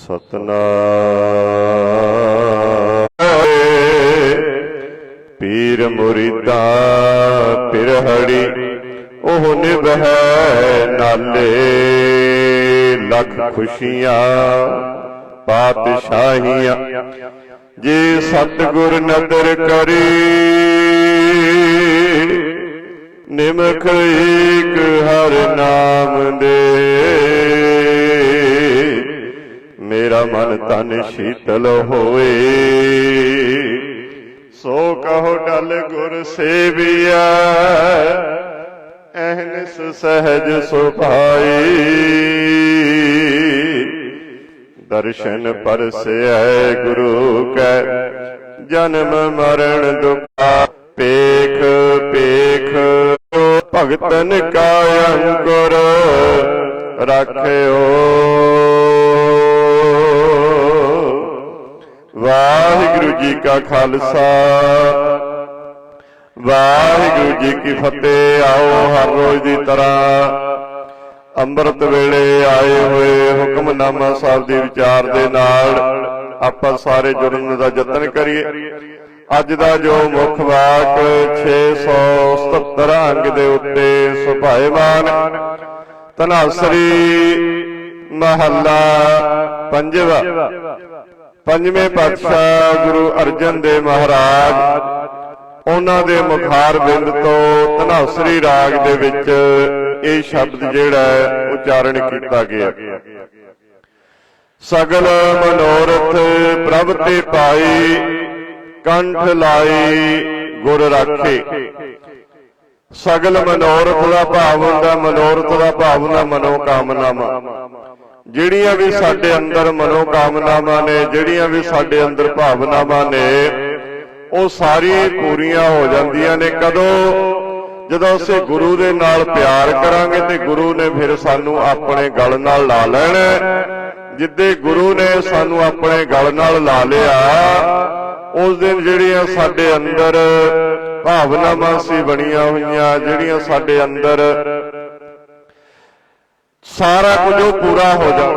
ਸਤਨਾਮ। ਪੀਰ ਮੁਰੀਦਾ ਪਿਰਹੜੀ ਉਹ ਨਿਭੈ ਨਾਲੇ। ਲੱਖ ਖੁਸ਼ੀਆਂ, ਪਾਤਸ਼ਾਹੀਆਂ, ਜੇ ਸਤਿਗੁਰ ਨਦਰ ਕਰੀ। ਨਿਮਖ ਏਕ ਹਰ ਨਾਮ ਦੇ। ਮੇਰਾ ਮਨ ਤਨ ਸ਼ੀਤਲ ਹੋਏ ਸੋ ਕਹੋ ਡਲ ਗੁਰ ਸੇਵੀਐ ਅਹਨਿਸ ਸਹਿਜ ਸੁਭਾਈ। ਦਰਸ਼ਨ ਪਰਸੈ ਗੁਰੂ ਕੈ ਜਨਮ ਮਰਨ ਦੁਖਾ ਪੇਖ ਪੇਖ। ਭਗਤਨ ਕਾ ਅੰਕੁਰ ਰਾਖਿਓ। ਵਾਹਿਗੁਰੂ ਜੀ ਕਾ ਖਾਲਸਾ। ਵਾਹਿਗੁਰੂ ਜੀ ਕੀ ਫਤਿਹ, ਆਓ ਹਰ ਰੋਜ਼ ਦੀ ਤਰ੍ਹਾਂ ਅੰਮ੍ਰਿਤ ਵੇਲੇ ਆਏ ਹੋਏ ਹੁਕਮਨਾਮਾ ਸਾਹਿਬ ਦੇ ਵਿਚਾਰ ਦੇ ਨਾਲ ਆਪਾਂ ਸਾਰੇ ਜੁੜਨ ਦਾ ਯਤਨ ਕਰੀਏ। ਅੱਜ ਦਾ ਜੋ ਮੁੱਖ ਵਾਕ 677 ਅੰਗ ਦੇ ਉੱਤੇ ਸੁਭਾਏਮਾਨ ਤਨਾਸਰੀ ਮਹੱਲਾ ਪੰਜਵਾ। ਪੰਜਵੇਂ ਪਾਤਸ਼ਾਹ ਗੁਰੂ ਅਰਜਨ ਦੇਵ ਮਹਾਰਾਜ, ਉਹਨਾਂ ਦੇ ਮੁਖਾਰ ਬਿੰਦ ਤੋਂ ਧਨਾਸਰੀ ਰਾਗ ਦੇ ਵਿੱਚ ਇਹ ਸ਼ਬਦ ਜਿਹੜਾ ਹੈ, ਉਚਾਰਨ ਕੀਤਾ ਗਿਆ। ਸਗਲ ਮਨੋਰਥ ਪ੍ਰਭ ਤੇ ਪਾਈ, ਕੰਠ ਲਾਈ ਗੁਰ ਰਾਖੇ। ਸਗਲ ਮਨੋਰਥ ਦਾ ਭਾਵ ਹੁੰਦਾ, ਮਨੋਰਥ ਦਾ ਭਾਵ ਹੁੰਦਾ ਮਨੋ ਕਾਮਨਾਵਾਂ ਜਿਹੜੀਆਂ ਵੀ ਸਾਡੇ ਅੰਦਰ ਮਨੋ ਕਾਮਨਾਵਾਂ ਨੇ ਜਿਹੜੀਆਂ ਵੀ ਸਾਡੇ ਅੰਦਰ ਭਾਵਨਾਵਾਂ ਨੇ ਉਹ ਸਾਰੀਆਂ ਪੂਰੀਆਂ ਹੋ ਜਾਂਦੀਆਂ ਨੇ। ਕਦੋਂ? ਜਦੋਂ ਅਸੀਂ ਗੁਰੂ ਦੇ ਨਾਲ ਪਿਆਰ ਕਰਾਂਗੇ ਤੇ ਗੁਰੂ ਨੇ ਫਿਰ ਸਾਨੂੰ ਆਪਣੇ ਗਲ ਨਾਲ ਲਾ ਲੈਣਾ। ਜਿੱਦੇ ਗੁਰੂ ਨੇ ਸਾਨੂੰ ਆਪਣੇ ਗਲ ਨਾਲ ਲਾ ਲਿਆ ਉਸ ਦਿਨ ਜਿਹੜੀਆਂ ਸਾਡੇ ਅੰਦਰ ਭਾਵਨਾਵਾਂ ਸੀ ਬਣੀਆਂ ਹੋਈਆਂ ਜਿਹੜੀਆਂ ਸਾਡੇ ਅੰਦਰ ਸਾਰਾ ਕੁਝ ਉਹ ਪੂਰਾ ਹੋ ਜਾਊ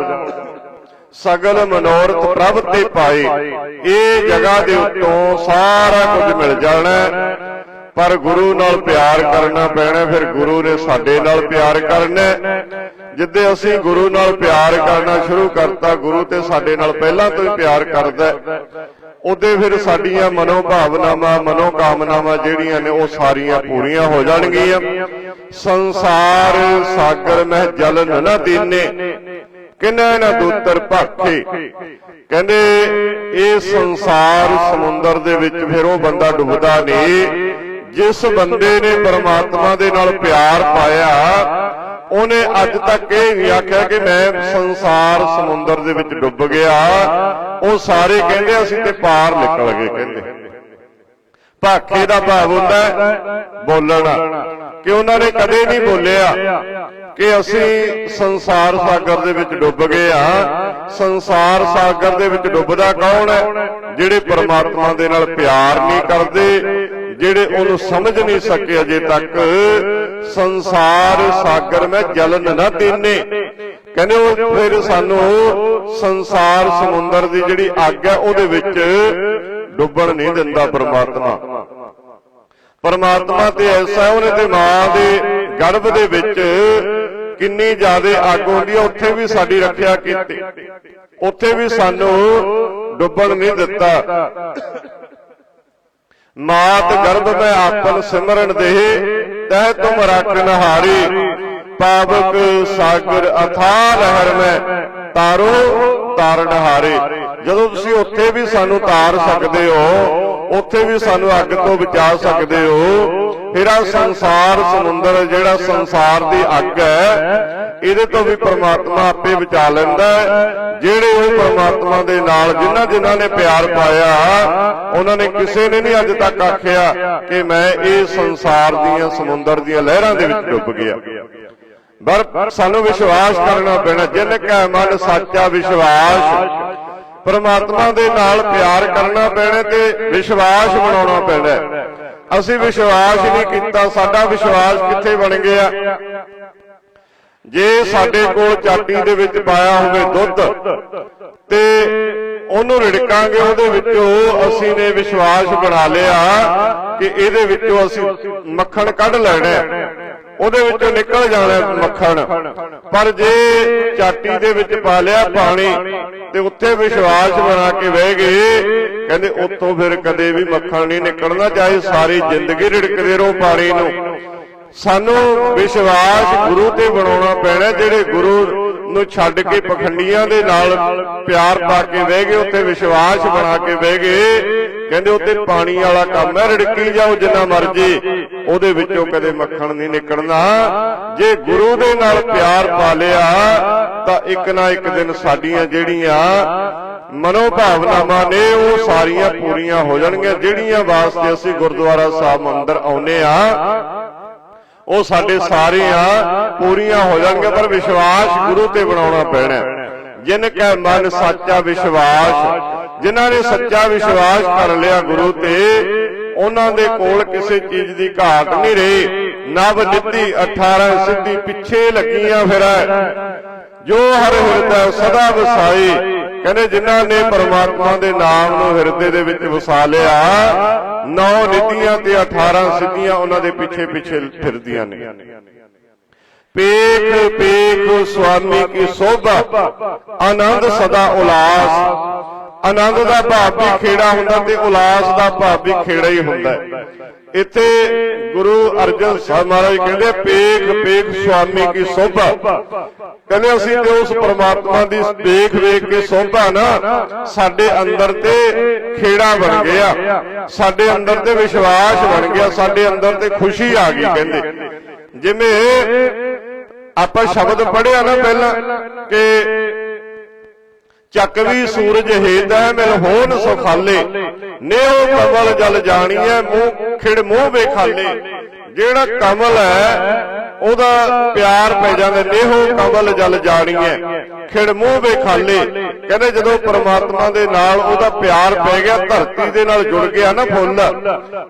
ਸਗਲ ਮਨੋਰਥ ਪ੍ਰਭ ਤੇ ਪਾਏ। ਇਹ ਜਗ੍ਹਾ ਦੇ ਉੱਤੋਂ ਸਾਰਾ ਕੁਝ ਮਿਲ ਜਾਣਾ ਪਰ ਗੁਰੂ ਨਾਲ ਪਿਆਰ ਕਰਨਾ ਪੈਣਾ ਫਿਰ ਗੁਰੂ ਨੇ ਸਾਡੇ ਨਾਲ ਪਿਆਰ ਕਰਨਾ ਹੈ। ਜਿੱਦੇ ਅਸੀਂ ਗੁਰੂ ਨਾਲ ਪਿਆਰ ਕਰਨਾ ਸ਼ੁਰੂ ਕਰਤਾ, ਗੁਰੂ ਤੇ ਸਾਡੇ ਨਾਲ ਪਹਿਲਾਂ ਤੋਂ ਹੀ ਪਿਆਰ ਕਰਦਾ ਹੈ। ਫਿਰ ਸਾਡੀਆਂ ਮਨੋ ਭਾਵਨਾਵਾਂ ਮਨੋ ਕਾਮਨਾਵਾਂ ਜਿਹੜੀਆਂ ਨੇ, ਉਹ ਸਾਰੀਆਂ ਪੂਰੀਆਂ ਹੋ ਜਾਣਗੀਆਂ। ਸੰਸਾਰ ਸਾਗਰ ਮਹਿ ਜਲ ਨਾ ਦੀਨੇ। ਕਿੰਨਾ ਨਾ ਦੂਤਰ ਭਾਖੇ। ਕਹਿੰਦੇ, ਇਹ ਸੰਸਾਰ ਸਮੁੰਦਰ ਦੇ ਵਿੱਚ ਫਿਰ ਉਹ ਬੰਦਾ ਡੁੱਬਦਾ ਨਹੀਂ। ਜਿਸ ਬੰਦੇ ਨੇ ਪਰਮਾਤਮਾ ਦੇ ਨਾਲ ਪਿਆਰ ਪਾਇਆ, ਉਹਨੇ ਅੱਜ ਤੱਕ ਇਹ ਨਹੀਂ ਆਖਿਆ ਕਿ ਮੈਂ ਸੰਸਾਰ ਸਮੁੰਦਰ ਦੇ ਵਿੱਚ ਡੁੱਬ ਗਿਆ। ਉਹ ਸਾਰੇ ਕਹਿੰਦੇ, ਅਸੀਂ ਤੇ ਪਾਰ ਨਿਕਲ ਗਏ, ਕਹਿੰਦੇ। ਭਾਖੇ ਦਾ ਭਾਵ ਹੁੰਦਾ ਬੋਲਣਾ। ਕਿ ਉਹਨਾਂ ਨੇ ਕਦੇ ਨਹੀਂ ਬੋਲਿਆ ਕਿ ਅਸੀਂ ਸੰਸਾਰ ਸਾਗਰ ਦੇ ਵਿੱਚ ਡੁੱਬ ਗਏ ਆ ਸੰਸਾਰ ਸਾਗਰ ਦੇ ਵਿੱਚ ਡੁੱਬਦਾ ਕੌਣ ਹੈ? ਜਿਹੜੇ ਪਰਮਾਤਮਾ ਦੇ ਨਾਲ ਪਿਆਰ ਨਹੀਂ ਕਰਦੇ, ਜਿਹੜੇ ਉਹਨੂੰ ਸਮਝ ਨਹੀਂ ਸਕੇ ਅਜੇ ਤੱਕ। ਸੰਸਾਰ ਸਾਗਰ ਮੈਂ ਜਲਨ ਨਾ ਤੀਨੇ ਕਹਿੰਦੇ ਉਹ ਫਿਰ ਸਾਨੂੰ ਸੰਸਾਰ ਸਮੁੰਦਰ ਦੀ ਜਿਹੜੀ ਅੱਗ ਹੈ, ਉਹਦੇ ਵਿੱਚ ਡੁੱਬਣ ਨਹੀਂ ਦਿੰਦਾ ਪਰਮਾਤਮਾ। ਪਰਮਾਤਮਾ ਤੇ ਐਸਾ ਉਹਨੇ ਤੇ ਮਾਂ ਦੇ ਗਰਭ ਦੇ ਵਿੱਚ ਕਿੰਨੀ ਜ਼ਿਆਦਾ ਅੱਗ ਹੁੰਦੀ ਹੈ ਉੱਥੇ ਵੀ ਸਾਡੀ ਰੱਖਿਆ ਕੀਤੀ। ਉੱਥੇ ਵੀ ਸਾਨੂੰ ਡੁੱਬਣ ਨਹੀਂ ਦਿੱਤਾ। ਮਾਤ ਗਰਭ ਮੈਂ ਆਪਨ ਸਿਮਰਨ ਦੇਹ ਤਹਿ ਤੁਮ ਰੱਖਨ ਹਾਰੀ ਪਾਵਕ ਸਾਗਰ ਅਥਾ ਲਹਿਰ ਮੈਂ ਤਾਰੋ ਤਾਰਨ ਹਾਰੇ ਜਦੋਂ ਤੁਸੀਂ ਉੱਥੇ ਵੀ ਸਾਨੂੰ ਤਾਰ ਸਕਦੇ ਹੋ ਉੱਥੇ ਵੀ ਸਾਨੂੰ ਅੱਗ ਤੋਂ ਬਚਾ ਸਕਦੇ ਹੋ। ਫਿਰ ਆਹ ਸੰਸਾਰ ਸਮੁੰਦਰ ਜਿਹੜਾ ਸੰਸਾਰ ਦੀ ਅੱਗ ਹੈ ਇਹਦੇ ਤੋਂ ਵੀ ਪ੍ਰਮਾਤਮਾ ਆਪੇ ਬਚਾ ਲੈਂਦਾ ਜਿਹੜੇ ਉਹ ਪ੍ਰਮਾਤਮਾ ਦੇ ਨਾਲ ਜਿਨ੍ਹਾਂ ਜਿਨ੍ਹਾਂ ਨੇ ਪਿਆਰ ਪਾਇਆ ਉਹਨਾਂ ਨੇ ਕਿਸੇ ਨੇ ਨਹੀਂ ਅੱਜ ਤੱਕ ਆਖਿਆ ਕਿ ਮੈਂ ਇਹ ਸੰਸਾਰ ਦੀਆਂ ਸਮੁੰਦਰ ਦੀਆਂ ਲਹਿਰਾਂ ਦੇ ਵਿੱਚ ਡੁੱਬ ਗਿਆ। ਪਰ ਸਾਨੂੰ ਵਿਸ਼ਵਾਸ ਕਰਨਾ ਪੈਣਾ ਜਿਨ ਕੈ ਮਨ ਸੱਚਾ ਵਿਸ਼ਵਾਸ। ਪਰਮਾਤਮਾ ਦੇ ਨਾਲ ਪਿਆਰ ਕਰਨਾ ਪੈਣਾ ਤੇ ਵਿਸ਼ਵਾਸ ਬਣਾਉਣਾ ਪੈਣਾ। ਅਸੀਂ ਵਿਸ਼ਵਾਸ ਨਹੀਂ ਕੀਤਾ ਸਾਡਾ ਵਿਸ਼ਵਾਸ ਕਿੱਥੇ ਬਣ ਗਿਆ? ਜੇ ਸਾਡੇ ਕੋਲ ਚਾਟੀ ਦੇ ਵਿੱਚ ਪਾਇਆ ਹੋਵੇ ਦੁੱਧ ਤੇ ਉਹਨੂੰ ਰਿੜਕਾਂਗੇ ਉਹਦੇ ਵਿੱਚੋਂ ਅਸੀਂ ਨੇ ਵਿਸ਼ਵਾਸ ਬਣਾ ਲਿਆ ਕਿ ਇਹਦੇ ਵਿੱਚੋਂ ਅਸੀਂ ਮੱਖਣ ਕੱਢ ਲੈਣਾ। ਉਹਦੇ ਵਿੱਚੋਂ ਨਿਕਲ ਜਾਣਾ ਮੱਖਣ। ਪਰ ਜੇ ਚਾਟੀ ਦੇ ਵਿੱਚ ਪਾ ਲਿਆ ਪਾਣੀ ਤੇ ਉੱਥੇ ਵਿਸ਼ਵਾਸ ਬਣਾ ਕੇ ਬਹਿ ਗਏ, ਕਹਿੰਦੇ ਉੱਥੋਂ ਫਿਰ ਕਦੇ ਵੀ ਮੱਖਣ ਨਹੀਂ ਨਿਕਲਣਾ, ਚਾਹੇ ਸਾਰੀ ਜ਼ਿੰਦਗੀ ਰਿੜਕਦੇ ਰਹੋ ਪਾਣੀ ਨੂੰ। ਸਾਨੂੰ ਵਿਸ਼ਵਾਸ ਗੁਰੂ ਤੇ ਬਣਾਉਣਾ ਪੈਣਾ, ਜਿਹੜੇ ਗੁਰੂ ਨੂੰ ਛੱਡ ਕੇ ਪਖੰਡੀਆਂ ਦੇ ਨਾਲ ਪਿਆਰ ਪਾ ਕੇ ਬਹਿ ਗਏ ਉੱਥੇ ਵਿਸ਼ਵਾਸ ਬਣਾ ਕੇ ਬਹਿ ਗਏ। ਕਹਿੰਦੇ ਉੱਤੇ ਪਾਣੀ ਵਾਲਾ ਕੰਮ ਹੈ ਰੜਕੀ ਜਾਓ ਜਿੰਨਾ ਮਰਜ਼ੀ। ਉਹਦੇ ਵਿੱਚੋਂ ਕਦੇ ਮੱਖਣ ਨਹੀਂ ਨਿਕਲਣਾ। ਜੇ ਗੁਰੂ ਦੇ ਨਾਲ ਪਿਆਰ ਪਾ ਲਿਆ ਤਾਂ ਇੱਕ ਨਾ ਇੱਕ ਦਿਨ ਸਾਡੀਆਂ ਜਿਹੜੀਆਂ ਮਨੋ ਭਾਵਨਾਵਾਂ ਨੇ ਉਹ ਸਾਰੀਆਂ ਪੂਰੀਆਂ ਹੋ ਜਾਣਗੀਆਂ। ਜਿਹੜੀਆਂ ਵਾਸਤੇ ਅਸੀਂ ਗੁਰਦੁਆਰਾ ਸਾਹਿਬ ਅੰਦਰ ਆਉਨੇ ਆ ਉਹ ਸਾਡੇ ਸਾਰੇ ਆ ਪੂਰੀਆਂ ਹੋ ਜਾਣਗੀਆਂ ਪਰ ਵਿਸ਼ਵਾਸ ਗੁਰੂ ਤੇ ਬਣਾਉਣਾ ਪੈਣਾ। ਜਿਨ ਕੈ ਮਨ ਸੱਚਾ ਵਿਸ਼ਵਾਸ ਜਿਨ੍ਹਾਂ ਨੇ ਸੱਚਾ ਵਿਸ਼ਵਾਸ ਕਰ ਲਿਆ ਗੁਰੂ ਤੇ ਉਹਨਾਂ ਦੇ ਕੋਲ ਕਿਸੇ ਚੀਜ਼ ਦੀ ਘਾਟ ਨਹੀਂ ਰਹੀ। ਨਵ ਨਿੱਤੀ 18 ਸਿੱਧੀ ਪਿੱਛੇ ਲੱਗੀਆਂ ਫਿਰੈ। ਜੋ ਹਰ ਹਿਰਦਾ ਸਦਾ ਵਸਾਈ ਕਹਿੰਦੇ ਜਿਨ੍ਹਾਂ ਨੇ ਪਰਮਾਤਮਾ ਦੇ ਨਾਮ ਨੂੰ ਹਿਰਦੇ ਦੇ ਵਿੱਚ ਵਸਾ ਲਿਆ ਨੌ ਨਿਤੀਆਂ ਤੇ 18 ਸਿੱਧੀਆਂ ਉਹਨਾਂ ਦੇ ਪਿੱਛੇ ਪਿੱਛੇ ਫਿਰਦੀਆਂ ਨੇ। ਪੇਖ ਪੇਖ ਸੁਆਮੀ ਕੀ ਸੋਭਾ। ਆਨੰਦ ਸਦਾ ਉਲਾਸ। ਆਨੰਦ ਦਾ ਭਾਵ ਵੀ ਖੇੜਾ ਹੁੰਦਾ ਤੇ ਉਲਾਸ ਦਾ ਭਾਵ ਵੀ ਖੇੜਾ ਹੀ ਹੁੰਦਾ। ਇੱਥੇ ਗੁਰੂ ਅਰਜਨ ਸਾਹਿਬ ਮਹਾਰਾਜ ਕਹਿੰਦੇ, ਪੇਖ ਪੇਖ ਸੁਆਮੀ ਕੀ ਸੋਭਾ। ਕਹਿੰਦੇ ਅਸੀਂ ਤੇ ਉਸ ਪਰਮਾਤਮਾ ਦੀ ਦੇਖ ਵੇਖ ਕੇ ਸੋਭਾ ਨਾ, ਸਾਡੇ ਅੰਦਰ ਤੇ ਖੇੜਾ ਬਣ ਗਿਆ। ਸਾਡੇ ਅੰਦਰ ਤੇ ਵਿਸ਼ਵਾਸ ਬਣ ਗਿਆ, ਸਾਡੇ ਅੰਦਰ ਤੇ ਖੁਸ਼ੀ ਆ ਗਈ ਕਹਿੰਦੇ। ਜਿਵੇਂ ਆਪਾਂ ਸ਼ਬਦ ਪੜਿਆ ਨਾ ਪਹਿਲਾਂ ਕਿ ਚੱਕ ਵੀ ਸੂਰਜ ਹੇਦਾ ਮਿਲ ਹੋਣ ਸੁਖਾਲੇ। ਨੇਓ ਕਮਲ ਜਲ ਜਾਣੀਐ ਮੂੰਹ ਖਿੜ ਮੂੰਹ ਵੇਖਾਲੇ। ਜਿਹੜਾ ਕਮਲ ਹੈ ਉਹਦਾ ਪਿਆਰ ਪੈ ਜਾਂਦਾ ਨੇਹੋ ਕਮਲ ਜਲ ਜਾਣੀ ਹੈ ਖਿੜ ਮੂੰਹ ਵੇਖਾਲੇ ਕਹਿੰਦੇ ਜਦੋਂ ਪ੍ਰਮਾਤਮਾ ਦੇ ਨਾਲ ਉਹਦਾ ਪਿਆਰ ਪੈ ਗਿਆ, ਧਰਤੀ ਦੇ ਨਾਲ ਜੁੜ ਗਿਆ ਨਾ ਫੁੱਲ।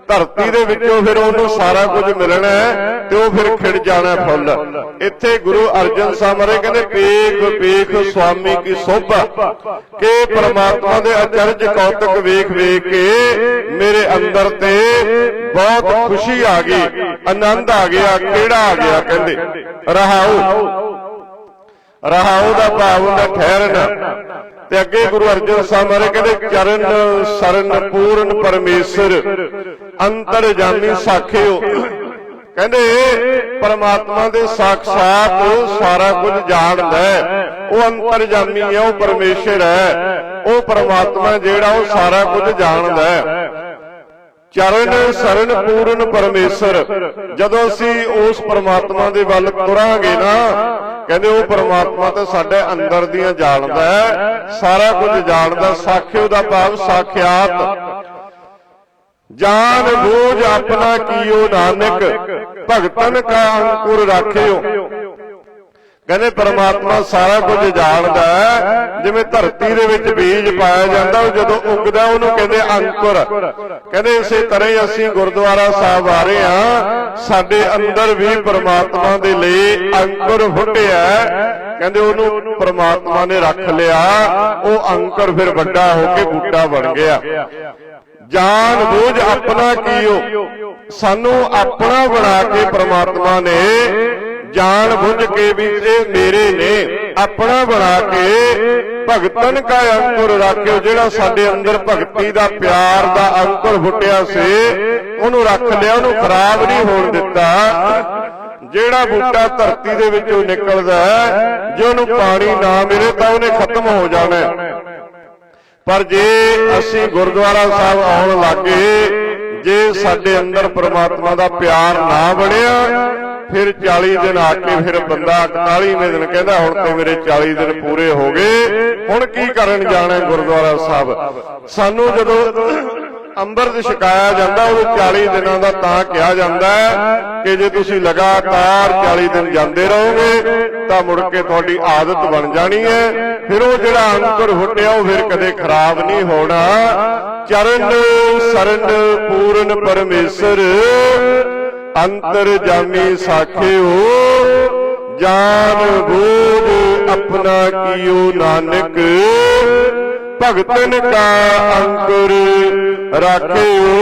ਧਰਤੀ ਦੇ ਵਿੱਚੋਂ ਫਿਰ ਉਹਨੂੰ ਸਾਰਾ ਕੁਝ ਮਿਲਣਾ ਤੇ ਉਹ ਫਿਰ ਖਿੜ ਜਾਣਾ ਫੁੱਲ। ਇੱਥੇ ਗੁਰੂ ਅਰਜਨ ਸਾਹਿਬ ਮਹਾਰਾਜ ਕਹਿੰਦੇ, ਪੇਖ ਪੇਖ ਸੁਆਮੀ ਕੀ ਸੋਭਾ। ਕਿ ਪਰਮਾਤਮਾ ਦੇ ਅਚਰਜ ਕੌਤਕ ਵੇਖ ਵੇਖ ਕੇ ਮੇਰੇ ਅੰਦਰ ਤੇ ਬਹੁਤ ਖੁਸ਼ੀ ਆ ਗਈ, ਆਨੰਦ ਆ ਗਿਆ, ਕਿਹੜਾ ਆ ਗਿਆ? ਕਹਿੰਦੇ, ਰਹਾਉ। ਰਹਾਉ ਦਾ ਭਾਵ ਹੁੰਦਾ ਠਹਿਰਨਾ। ਤੇ ਅੱਗੇ ਗੁਰੂ ਅਰਜਨ ਸਾਹਿਬ ਮਹਾਰਾਜ ਕਹਿੰਦੇ, ਚਰਨ, ਸਰਨ, ਪੂਰਨ ਪਰਮੇਸ਼ਰ, ਅੰਤਰ ਜਾਮੀ ਸਾਖਿਓ। ਕਹਿੰਦੇ, ਪਰਮਾਤਮਾ ਦੇ ਸਾਖਸਾਤ ਸਾਰਾ ਕੁਝ ਜਾਣਦਾ ਹੈ। ਉਹ ਅੰਤਰਜਾਮੀ ਹੈ, ਉਹ ਪਰਮੇਸ਼ਰ ਹੈ। ਉਹ ਪਰਮਾਤਮਾ ਜਿਹੜਾ ਉਹ ਸਾਰਾ ਕੁਝ ਜਾਣਦਾ ਹੈ। ਚਰਨ, ਸਰਨ, ਪੂਰਨ ਪਰਮੇਸ਼ਰ। ਜਦੋਂ ਅਸੀਂ ਉਸ ਪਰਮਾਤਮਾ ਦੇ ਵੱਲ ਤੁਰਾਂਗੇ ਨਾ, ਕਹਿੰਦੇ ਉਹ ਪਰਮਾਤਮਾ ਤਾਂ ਸਾਡੇ ਅੰਦਰ ਦੀਆਂ ਜਾਣਦਾ ਹੈ, ਸਾਰਾ ਕੁਝ ਜਾਣਦਾ ਸਾਖਿਓ ਦਾ ਭਾਵ ਸਾਖਿਆਤ। ਜਾਨ ਬੂਝ ਆਪਣਾ ਕੀਓ ਨਾਨਕ, ਭਗਤਨ ਕਾ ਅੰਕੁਰ ਰਾਖਿਓ। ਕਹਿੰਦੇ ਪਰਮਾਤਮਾ ਸਾਰਾ ਕੁਝ ਜਾਣਦਾ ਜਿਵੇਂ ਧਰਤੀ ਦੇ ਵਿੱਚ ਬੀਜ ਪਾਇਆ ਜਾਂਦਾ, ਉਹ ਜਦੋਂ ਉੱਗਦਾ, ਉਹਨੂੰ ਕਹਿੰਦੇ ਅੰਕੁਰ। ਕਹਿੰਦੇ ਇਸੇ ਤਰ੍ਹਾਂ ਹੀ ਅਸੀਂ ਗੁਰਦੁਆਰਾ ਸਾਹਿਬ ਆ ਰਹੇ ਹਾਂ। ਸਾਡੇ ਅੰਦਰ ਵੀ ਪਰਮਾਤਮਾ ਦੇ ਲਈ ਅੰਕੁਰ ਫੁੱਟਿਆ ਕਹਿੰਦੇ ਉਹਨੂੰ ਪਰਮਾਤਮਾ ਨੇ ਰੱਖ ਲਿਆ। ਉਹ ਅੰਕੁਰ ਫਿਰ ਵੱਡਾ ਹੋ ਕੇ ਬੂਟਾ ਬਣ ਗਿਆ। ਜਾਨ ਬੋਝ ਆਪਣਾ ਕੀਓ ਸਾਨੂੰ ਆਪਣਾ ਬਣਾ ਕੇ ਪਰਮਾਤਮਾ ਨੇ ਜਾਣ ਬੁੱਝ ਕੇ ਵੀ ਇਹ ਮੇਰੇ ਨੇ ਆਪਣਾ ਬਣਾ ਕੇ ਭਗਤਨ ਕਾ ਅੰਕੁਰ ਰੱਖਿਓ, ਜਿਹੜਾ ਸਾਡੇ ਅੰਦਰ ਭਗਤੀ ਦਾ ਪਿਆਰ ਦਾ ਅੰਕੁਰ ਫੁੱਟਿਆ ਸੀ, ਉਹਨੂੰ ਰੱਖ ਲਿਆ, ਉਹਨੂੰ ਖਰਾਬ ਨਹੀਂ ਹੋਣ ਦਿੱਤਾ। ਜਿਹੜਾ ਬੂਟਾ ਧਰਤੀ ਦੇ ਵਿੱਚੋਂ ਨਿਕਲਦਾ ਜੇ ਉਹਨੂੰ ਪਾਣੀ ਨਾ ਮਿਲੇ ਤਾਂ ਉਹਨੇ ਖਤਮ ਹੋ ਜਾਣਾ ਪਰ ਜੇ ਅਸੀਂ ਗੁਰਦੁਆਰਾ ਸਾਹਿਬ ਆਉਣ ਲੱਗੇ ਜੇ ਸਾਡੇ ਅੰਦਰ ਪ੍ਰਮਾਤਮਾ ਦਾ ਪਿਆਰ ਨਾ ਬਣਿਆ ਫਿਰ 40 ਦਿਨ ਆ ਕੇ ਫਿਰ ਬੰਦਾ 41ਵੇਂ ਦਿਨ ਕਹਿੰਦਾ, ਹੁਣ ਤੇ ਮੇਰੇ 40 ਦਿਨ ਪੂਰੇ ਹੋ ਗਏ। ਹੁਣ ਕੀ ਕਰਨ ਜਾਣਾ ਗੁਰਦੁਆਰਾ ਸਾਹਿਬ? ਸਾਨੂੰ ਜਦੋਂ ਅੰਮ੍ਰਿਤ ਛਕਾਇਆ ਜਾਂਦਾ ਉਹ 40 ਦਿਨਾਂ ਦਾ ਤਾਂ ਕਿਹਾ ਜਾਂਦਾ ਕਿ ਜੇ ਤੁਸੀਂ ਲਗਾਤਾਰ 40 ਦਿਨ ਜਾਂਦੇ ਰਹੋਗੇ, ਤਾਂ ਮੁੜ ਕੇ ਤੁਹਾਡੀ ਆਦਤ ਬਣ ਜਾਣੀ ਹੈ। ਫਿਰ ਉਹ ਜਿਹੜਾ ਅੰਕੁਰ ਹੁੱਟਿਆ ਉਹ ਫਿਰ ਕਦੇ ਖਰਾਬ ਨਹੀਂ ਹੋਣਾ। ਚਰਨ, ਸਰਨ, ਪੂਰਨ ਪਰਮੇਸ਼ਰ ਅੰਤਰ ਜਾਮੀ ਸਾਖਿਓ ਜਾਨ ਬੂਝ ਆਪਣਾ ਕੀਓ ਨਾਨਕ। ਭਗਤਨ ਕਾ ਅੰਕੁਰ ਰਾਖਿਓ।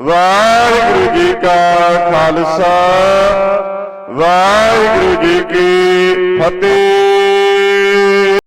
ਵਾਹਿਗੁਰੂ ਜੀ ਕਾ ਖਾਲਸਾ, ਵਾਹਿਗੁਰੂ ਜੀ ਕੀ ਫਤਿਹ।